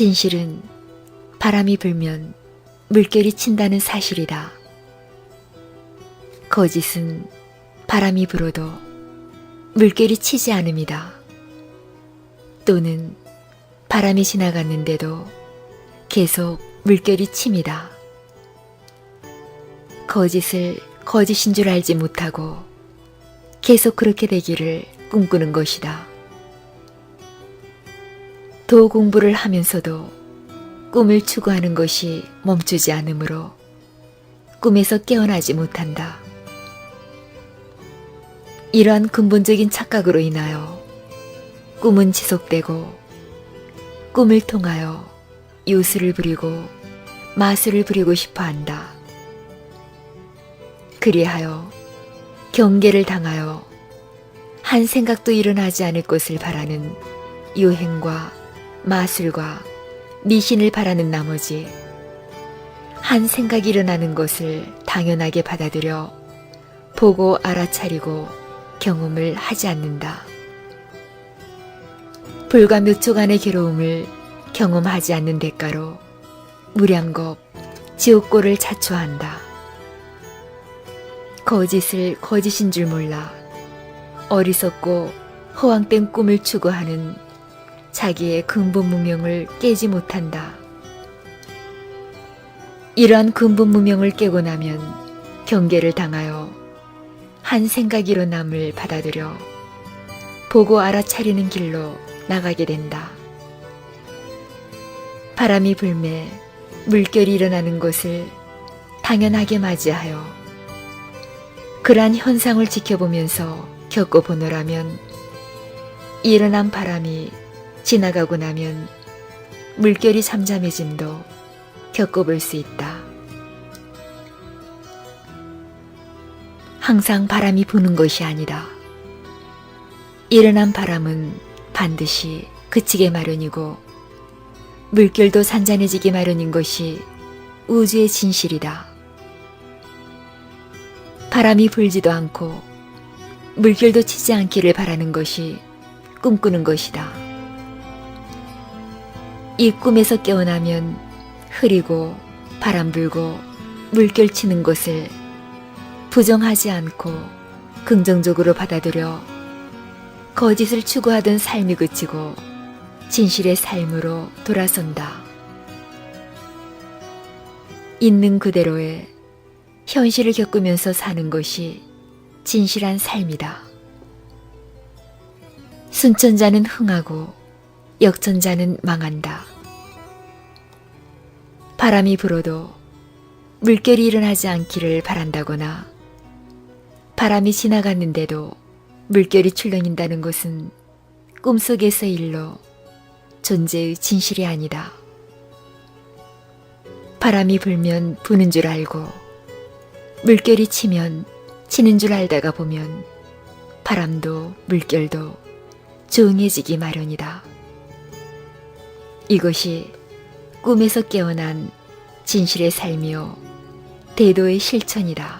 진실은 바람이 불면 물결이 친다는 사실이다. 거짓은 바람이 불어도 물결이 치지 않음이다. 또는 바람이 지나갔는데도 계속 물결이 침이다. 거짓을 거짓인 줄 알지 못하고 계속 그렇게 되기를 꿈꾸는 것이다. 도 공부를 하면서도 꿈을 추구하는 것이 멈추지 않으므로 꿈에서 깨어나지 못한다. 이러한 근본적인 착각으로 인하여 꿈은 지속되고 꿈을 통하여 요술을 부리고 마술을 부리고 싶어 한다. 그리하여 경계를 당하여 한 생각도 일어나지 않을 것을 바라는 유행과 마술과 미신을 바라는 나머지 한 생각이 일어나는 것을 당연하게 받아들여 보고 알아차리고 경험을 하지 않는다. 불과 몇 초간의 괴로움을 경험하지 않는 대가로 무량겁 지옥고를 자초한다. 거짓을 거짓인 줄 몰라 어리석고 허황된 꿈을 추구하는 자기의 근본 무명을 깨지 못한다. 이러한 근본 무명을 깨고 나면 경계를 당하여 한 생각이로 남을 받아들여 보고 알아차리는 길로 나가게 된다. 바람이 불매 물결이 일어나는 것을 당연하게 맞이하여 그러한 현상을 지켜보면서 겪어보노라면 일어난 바람이 지나가고 나면 물결이 잠잠해짐도 겪어볼 수 있다. 항상 바람이 부는 것이 아니다. 일어난 바람은 반드시 그치게 마련이고 물결도 산잔해지기 마련인 것이 우주의 진실이다. 바람이 불지도 않고 물결도 치지 않기를 바라는 것이 꿈꾸는 것이다. 이 꿈에서 깨어나면 흐리고 바람 불고 물결 치는 것을 부정하지 않고 긍정적으로 받아들여 거짓을 추구하던 삶이 그치고 진실의 삶으로 돌아선다. 있는 그대로의 현실을 겪으면서 사는 것이 진실한 삶이다. 순천자는 흥하고 역천자는 망한다. 바람이 불어도 물결이 일어나지 않기를 바란다거나 바람이 지나갔는데도 물결이 출렁인다는 것은 꿈속에서의 일로 존재의 진실이 아니다. 바람이 불면 부는 줄 알고 물결이 치면 치는 줄 알다가 보면 바람도 물결도 조용해지기 마련이다. 이것이 꿈에서 깨어난 진실의 삶이요 대도의 실천이다.